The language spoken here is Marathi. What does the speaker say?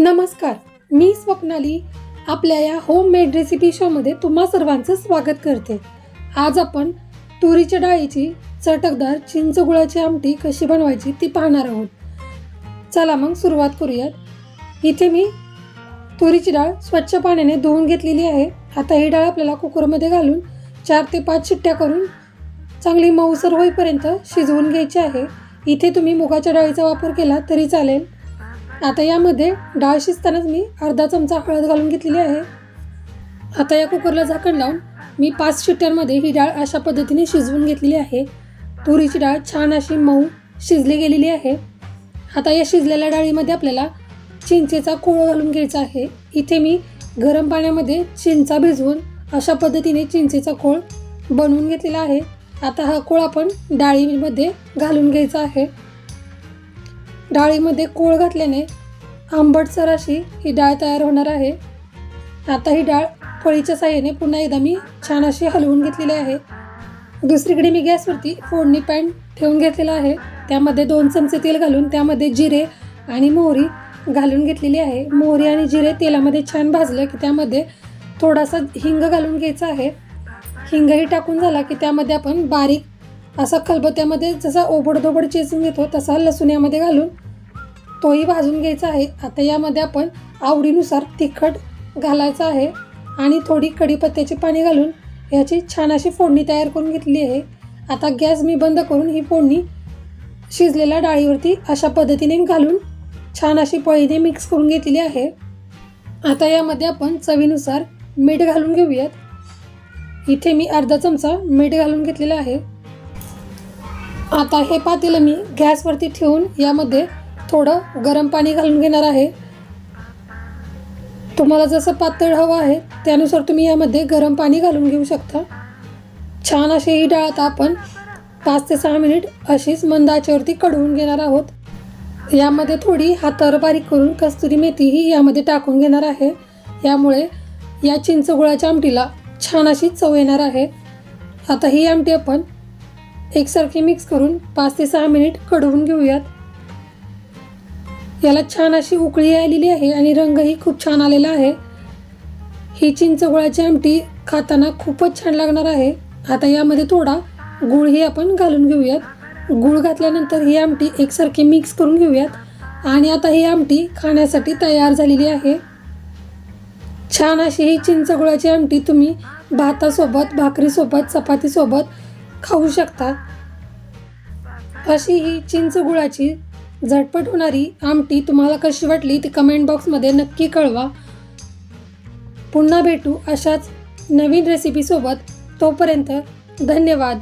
नमस्कार मी स्वप्नाली आपल्या या होम मेड रेसिपी शोमध्ये तुम्हा सर्वांचं स्वागत करते. आज आपण तुरीच्या डाळीची चटकदार चिंच गुळाची आमटी कशी बनवायची ती पाहणार आहोत. चला मग सुरुवात करूयात. इथे मी तुरीची डाळ स्वच्छ पाण्याने धुवून घेतलेली आहे. आता ही डाळ आपल्याला कुकरमध्ये घालून चार ते पाच शिट्ट्या करून चांगली मऊसर होईपर्यंत शिजवून घ्यायची आहे. इथे तुम्ही मुगाच्या डाळीचा वापर केला तरी चालेल. आता यामध्ये डाळ शिजतानाच मी अर्धा चमचा हळद घालून घेतलेली आहे. आता या कुकरला झाकण लावून मी पाच शिट्ट्यांमध्ये ही डाळ अशा पद्धतीने शिजवून घेतलेली आहे. तुरीची डाळ छान अशी मऊ शिजली गेलेली आहे. आता या शिजलेल्या डाळीमध्ये आपल्याला चिंचेचा कोळ घालून घ्यायचा आहे. इथे मी गरम पाण्यामध्ये चिंचा भिजवून अशा पद्धतीने चिंचेचा कोळ बनवून घेतलेला आहे. आता हा कोळ आपण डाळीमध्ये घालून घ्यायचा आहे. डाळीमध्ये कोळ घातल्याने आंबटसर अशी ही डाळ तयार होणार आहे. आता ही डाळ फळीच्या साह्याने पुन्हा एकदा मी छान अशी हलवून घेतलेली आहे. दुसरीकडे मी गॅसवरती फोडणी पॅन ठेवून घेतलेला आहे. त्यामध्ये दोन चमचे तेल घालून त्यामध्ये जिरे आणि मोहरी घालून घेतलेली आहे. मोहरी आणि जिरे तेलामध्ये छान भाजलं की त्यामध्ये थोडासा हिंग घालून घ्यायचा आहे. हिंगही टाकून झाला की त्यामध्ये आपण बारीक असा खलबत्त्यामध्ये जसा ओबडधोबड चेचून घेतो तसा लसूण यामध्ये घालून तोही भाजून घ्यायचा आहे. आता यामध्ये आपण आवडीनुसार तिखट घालायचं आहे आणि थोडी कढीपत्त्याची पाणी घालून याची छान अशी फोडणी तयार करून घेतली आहे. आता गॅस मी बंद करून ही फोडणी शिजलेल्या डाळीवरती अशा पद्धतीने घालून छान अशी पळीने मिक्स करून घेतलेली आहे. आता यामध्ये आपण चवीनुसार मीठ घालून घेऊयात. इथे मी अर्धा चमचा मीठ घालून घेतलेलं आहे. आता हे पातेलं मी गॅसवरती ठेवून यामध्ये थोडं गरम पाणी घालून घेणार आहे. तुम्हाला जसं पातळ हवं आहे त्यानुसार तुम्ही यामध्ये गरम पाणी घालून घेऊ शकता. छान अशी ही डाळ आता आपण पाच ते सहा मिनिट अशीच मंद आचेवरती कढवून घेणार आहोत. यामध्ये थोडी हातावर बारीक करून कस्तुरी मेथीही यामध्ये टाकून घेणार आहे. यामुळे या चिंच गुळाच्या आमटीला छान अशी चव येणार आहे. आता ही आमटी आपण एकसारखी मिक्स करून पाच ते सहा मिनिट कढवून घेऊयात. याला छान अशी उकळी आलेली आहे आणि रंगही खूप छान आलेला आहे. ही चिंच गुळाची आमटी खाताना खूपच छान लागणार आहे. आता यामध्ये थोडा गुळही आपण घालून घेऊयात. गुळ घातल्यानंतर ही आमटी एकसारखी मिक्स करून घेऊयात. आणि आता ही आमटी खाण्यासाठी तयार झालेली आहे. छान अशी ही चिंच गुळाची आमटी तुम्ही भातासोबत भाकरीसोबत चपातीसोबत खाऊ शकता. अशी ही चिंच गुळाची झटपट होणारी आमटी तुम्हाला कशी वाटली ती कमेंट बॉक्समध्ये नक्की कळवा. पुन्हा भेटू अशाच नवीन रेसिपीसोबत तोपर्यंत धन्यवाद.